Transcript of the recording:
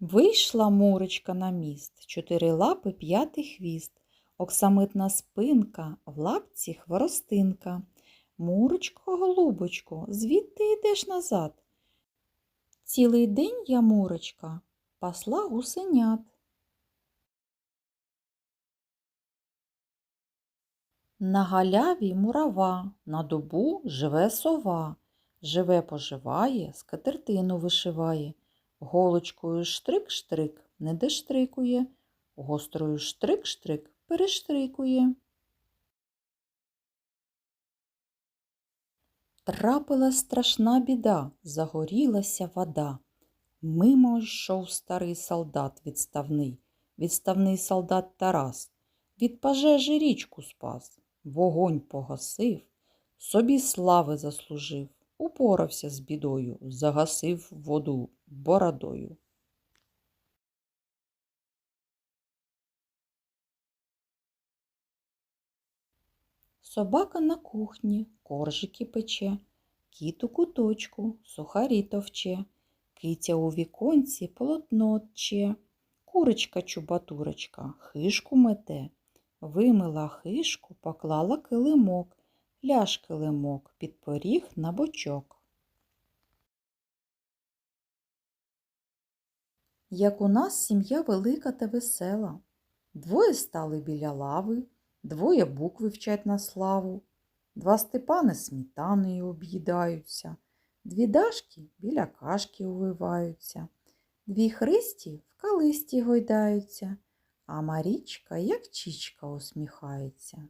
Вийшла мурочка на міст, чотири лапи, п'ятий хвіст, оксамитна спинка, в лапці хворостинка. Мурочко, голубочко, звідти йдеш назад? Цілий день я, мурочка, пасла гусенят. На галяві мурава, на дубу живе сова. Живе поживає, скатертину вишиває. Голочкою штрик-штрик не дештрикує, гострою штрик-штрик перештрикує. Трапила страшна біда, загорілася вода. Мимо йшов старий солдат відставний, відставний солдат Тарас. Від пожежі річку спас, вогонь погасив, собі слави заслужив, упорався з бідою, загасив воду бородою. Собака на кухні коржики пече, кіт у куточку сухарі товче, киця у віконці полотно тче, курочка чубатурочка хишку мете, вимила хишку, поклала килимок, ляж килимок, підпоріг на бочок. Як у нас сім'я велика та весела, двоє стали біля лави, двоє букви вчать на славу, два Степани сметаною об'їдаються, дві Дашки біля кашки увиваються, дві Христі в калисті гойдаються, а Марічка, як чічка, усміхається.